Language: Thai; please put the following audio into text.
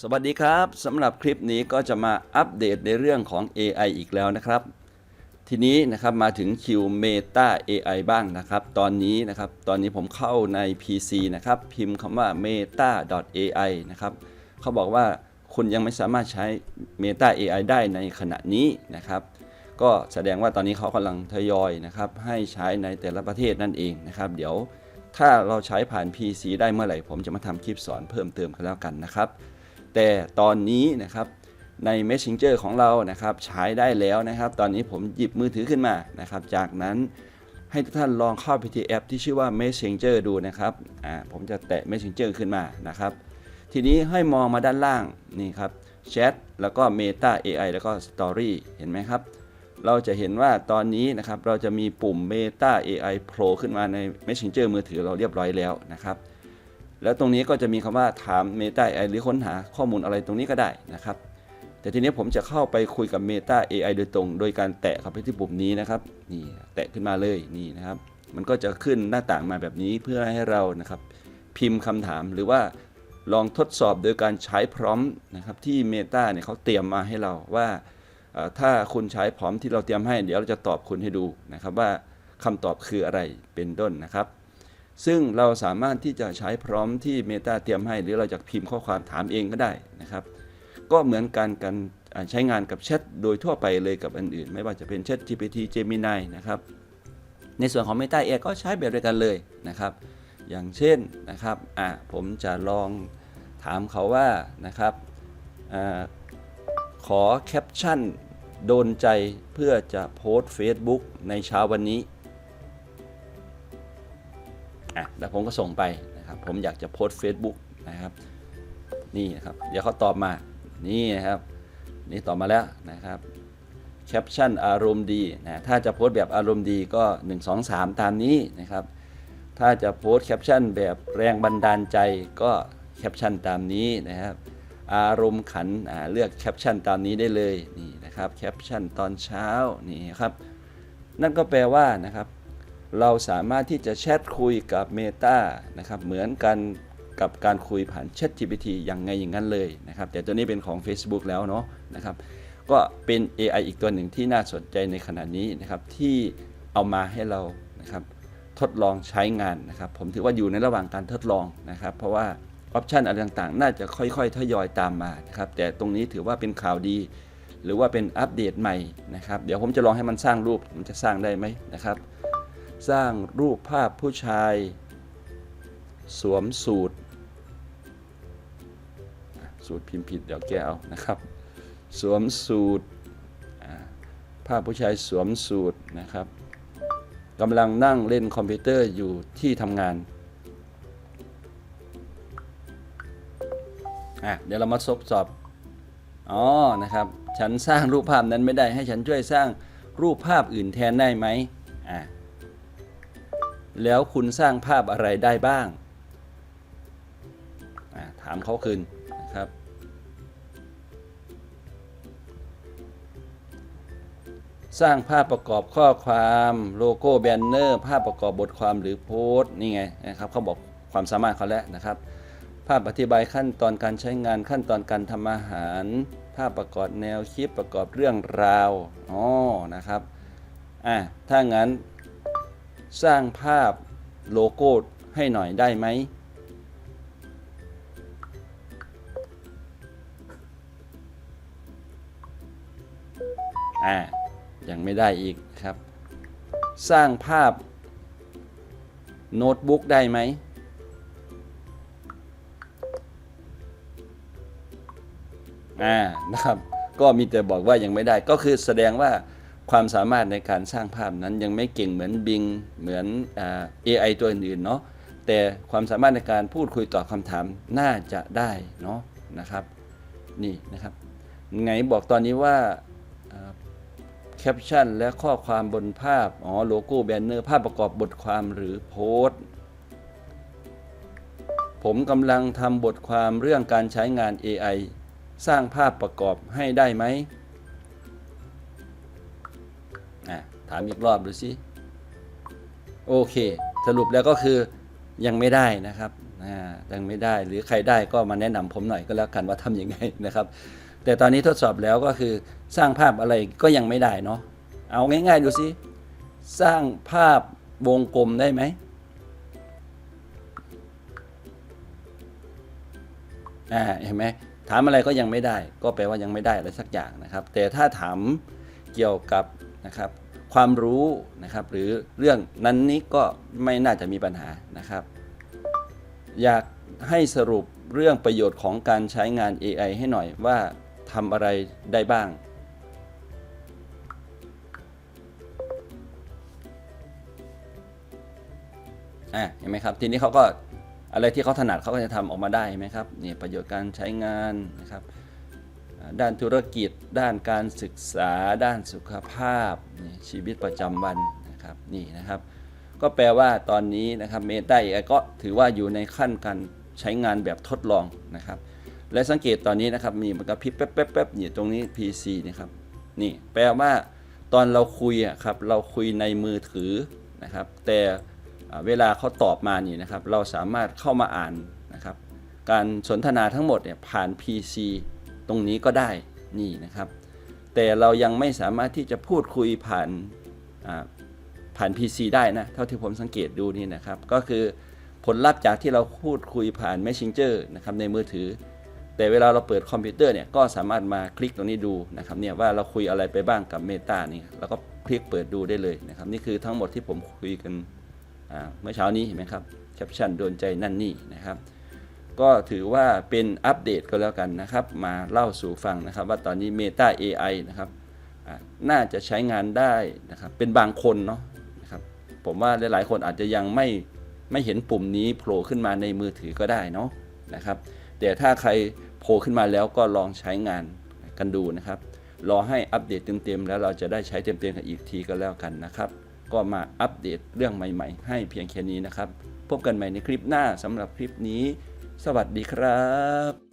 สวัสดีครับสำหรับคลิปนี้ก็จะมาอัปเดตในเรื่องของ AI อีกแล้วนะครับ ทีนี้นะครับมาถึงคิว Meta AI บ้างนะครับ ตอนนี้นะครับ ตอนนี้ผมเข้าใน PC นะครับ พิมพ์คำว่า meta.ai นะครับเขาบอกว่าคุณยังไม่สามารถใช้ Meta AI ได้ในขณะนี้นะครับ ก็แสดงว่าตอนนี้เขากำลังทยอยนะครับ ให้ใช้ในแต่ละประเทศนั่นเองนะครับ เดี๋ยวถ้าเราใช้ผ่าน PC ได้เมื่อไหร่ ผมจะมาทำคลิปสอนเพิ่มเติมกันแล้วกันนะครับ แต่ตอนนี้นะครับใน Messenger ของเรานะครับใช้ได้แล้วนะครับ ตอนนี้ผมหยิบมือถือขึ้นมานะครับ จากนั้นให้ทุกท่านลองเข้าไปที่แอปที่ชื่อว่า Messenger ดูนะครับอ่าผมจะแตะ Messenger ขึ้นมานะครับ ทีนี้ให้มองมาด้านล่างนี่ครับแชทแล้วก็ Meta AI แล้วก็ Story เห็นไหมครับ เราจะเห็นว่าตอนนี้นะครับเราจะมีปุ่ม Meta AI Pro ขึ้นมาใน Messenger มือถือเราเรียบร้อยแล้วนะครับ แล้วตรงนี้ก็จะมีคำว่าถาม Meta AI หรือค้นหาข้อมูลอะไรตรงนี้ก็ได้นะครับ แต่ทีนี้ผมจะเข้าไปคุยกับ Meta AI โดยตรง โดยการแตะเข้าไปที่ปุ่มนี้นะครับนี่แตะขึ้นมาเลยนี่นะครับ มันก็จะขึ้นหน้าต่างมาแบบนี้เพื่อให้เรานะครับ พิมพ์คำถามหรือว่าลองทดสอบโดยการใช้พร้อมนะครับที่ Meta เนี่ยเขาเตรียมมาให้เราว่าถ้าคุณใช้พร้อมที่เราเตรียมให้ เดี๋ยวเราจะตอบคุณให้ดูนะครับว่าคำตอบคืออะไรเป็นต้นนะครับ ซึ่งเราสามารถที่จะใช้พร้อมที่ Meta เตรียมให้ หรือเราจะพิมพ์ข้อความถามเองก็ได้นะครับ ก็เหมือนกันกันใช้งานกับแชทโดยทั่วไปเลยกับอันอื่น ไม่ว่าจะเป็น Chat GPT Gemini นะครับ ในส่วนของ Meta AI ก็ใช้แบบเดียวกันเลยนะครับ อย่างเช่นนะครับอะผมจะลองถามเขาว่านะครับอขอแคปชั่นโดนใจเพื่อจะโพสต์ Facebook ในเช้าวันนี้ อะแล้วผมก็ส่งไปนะครับ ผมอยากจะโพสต์ Facebook นะครับ นี่นะครับเดี๋ยวเขาตอบมา นี่นะครับ นี่ตอบมาแล้วนะครับ แคปชั่นอารมณ์ดีนะ ถ้าจะโพสต์แบบอารมณ์ดีก็ 1 2 3 ตามนี้นะครับ ถ้าจะโพสต์แคปชั่นแบบแรงบันดาลใจก็แคปชั่นตามนี้นะครับ อารมณ์ขันเลือกแคปชั่นตามนี้ได้เลยนี่นะครับแคปชั่นตอนเช้านี่ครับ นั่นก็แปลว่านะครับ เราสามารถที่จะแชทคุยกับ Meta นะครับเหมือนกันกับการคุยผ่าน Chat GPT อย่างไงอย่างนั้นเลยนะครับแต่ตัวนี้เป็นของ Facebook แล้วเนาะนะครับก็เป็น AI อีกตัวหนึ่งที่น่าสนใจในขณะนี้นะครับที่เอามาให้เรานะครับทดลองใช้งานนะครับ ผมถือว่าอยู่ในระหว่างการทดลองนะครับ เพราะว่าออปชันอะไรต่างๆ น่าจะค่อยๆ ทยอยตามมานะครับ แต่ตรงนี้ถือว่าเป็นข่าวดี หรือว่าเป็นอัปเดตใหม่นะครับ เดี๋ยวผมจะลองให้มันสร้างรูปมันจะสร้างได้ไหมนะครับ สร้างรูปภาพผู้ชาย สวมสูตร สูตรพิมพ์ผิดเดี๋ยวแก้เอานะครับ สวมสูตรภาพผู้ชายสวมสูตรนะครับกำลังนั่งเล่นคอมพิวเตอร์อยู่ที่ทำงานอะเดี๋ยวเรามาทดสอบ อ๋อ นะครับ ฉันสร้างรูปภาพนั้นไม่ได้ ให้ฉันช่วยสร้างรูปภาพอื่นแทนได้ไหมอ่า แล้วคุณสร้างภาพอะไรได้บ้าง ถามเขาคืนนะครับ สร้างภาพประกอบข้อความโลโก้แบนเนอร์ ภาพประกอบบทความหรือโพสต์นี่ไงนะครับเขาบอกความสามารถเขาแล้วนะครับ ภาพอธิบายขั้นตอนการใช้งานขั้นตอนการทำอาหาร ภาพประกอบแนวคลิปประกอบเรื่องราวอ๋อนะครับอะถ้างั้น สร้างภาพโลโก้ให้หน่อยได้ไหม อ่า ยังไม่ได้อีกครับ สร้างภาพโน้ตบุ๊กได้ไหม อ่า นะครับ ก็มีแต่บอกว่ายังไม่ได้ ก็คือแสดงว่า ความสามารถในการสร้างภาพนั้นยังไม่เก่งเหมือนบิงเหมือนเอ่า AI ตัวอื่นๆเนาะแต่ความสามารถในการพูดคุยตอบคำถามน่าจะได้เนาะนะครับนี่นะครับ ไงบอกตอนนี้ว่าแคปชั่นและข้อความบนภาพ อ๋อ โลโก้แบนเนอร์ ภาพประกอบบทความหรือโพสต์ ผมกำลังทำบทความเรื่องการใช้งาน AI สร้างภาพประกอบให้ได้ไหมามอีกรอบดูสิโอเค สรุปแล้วก็คือยังไม่ได้นะครับยังไม่ได้หรือใครได้ก็มาแนะนำผมหน่อยก็แล้วกันว่าทำยังไงนะครับ แต่ตอนนี้ทดสอบแล้วก็คือสร้างภาพอะไรก็ยังไม่ได้เนาะเอาง่าย ๆ ดูสิสร้างภาพวงกลมได้ไหมอ่าเห็นไหมถามอะไรก็ยังไม่ได้ ก็แปลว่ายังไม่ได้อะไรสักอย่างนะครับ แต่ถ้าถามเกี่ยวกับนะครับ ความรู้นะครับ หรือเรื่องนั้นนี้ก็ไม่น่าจะมีปัญหานะครับ อยากให้สรุปเรื่องประโยชน์ของการใช้งาน AI ให้หน่อยว่าทำอะไรได้บ้าง อะเห็นไหมครับ ทีนี้เขาก็อะไรที่เขาถนัดเขาก็จะทำออกมาได้เห็นไหมครับ นี่ประโยชน์การใช้งานนะครับ ด้านธุรกิจ ด้านการศึกษา ด้านสุขภาพ ชีวิตประจำวันนะครับนี่นะครับ ก็แปลว่าตอนนี้นะครับ Meta AI ก็ถือว่าอยู่ในขั้นการใช้งานแบบทดลองนะครับ และสังเกตตอนนี้นะครับมีมันกระพริบแป๊บแป๊บแป๊บนี่ตรงนี้ PC นะครับนี่แปลว่าตอนเราคุยอะครับเราคุยในมือถือนะครับ แต่เวลาเขาตอบมานี่นะครับ เราสามารถเข้ามาอ่านนะครับ การสนทนาทั้งหมดเนี่ยผ่าน PC ตรงนี้ก็ได้นี่นะครับ แต่เรายังไม่สามารถที่จะพูดคุยผ่านอ่าผ่าน PC ได้นะ เท่าที่ผมสังเกตดูนี่นะครับ ก็คือผลลัพธ์จากที่เราพูดคุยผ่าน Messenger นะครับในมือถือ แต่เวลาเราเปิดคอมพิวเตอร์เนี่ยก็สามารถมาคลิกตรงนี้ดูนะครับเนี่ยว่าเราคุยอะไรไปบ้างกับ Meta นี่แล้วก็คลิกเปิดดูได้เลยนะครับ นี่คือทั้งหมดที่ผมคุยกันเมื่อเช้านี้เห็นไหมครับแคปชั่นโดนใจนั่นนี่นะครับ ก็ถือว่าเป็นอัปเดตก็แล้วกันนะครับ มาเล่าสู่ฟังนะครับ ว่าตอนนี้ Meta AI นะครับน่าจะใช้งานได้นะครับ เป็นบางคนเนาะนะครับ ผมว่าหลายๆ คนอาจจะยังไม่ไม่เห็นปุ่มนี้โผล่ขึ้นมาในมือถือก็ได้เนาะนะครับ แต่ถ้าใครโผล่ขึ้นมาแล้วก็ลองใช้งานกันดูนะครับ รอให้อัปเดตเต็มๆแล้วเราจะได้ใช้เต็มๆกันอีกทีก็แล้วกันนะครับ ก็มาอัปเดตเรื่องใหม่ ๆ ให้เพียงแค่นี้นะครับ พบกันใหม่ในคลิปหน้าสำหรับคลิปนี้ สวัสดีครับ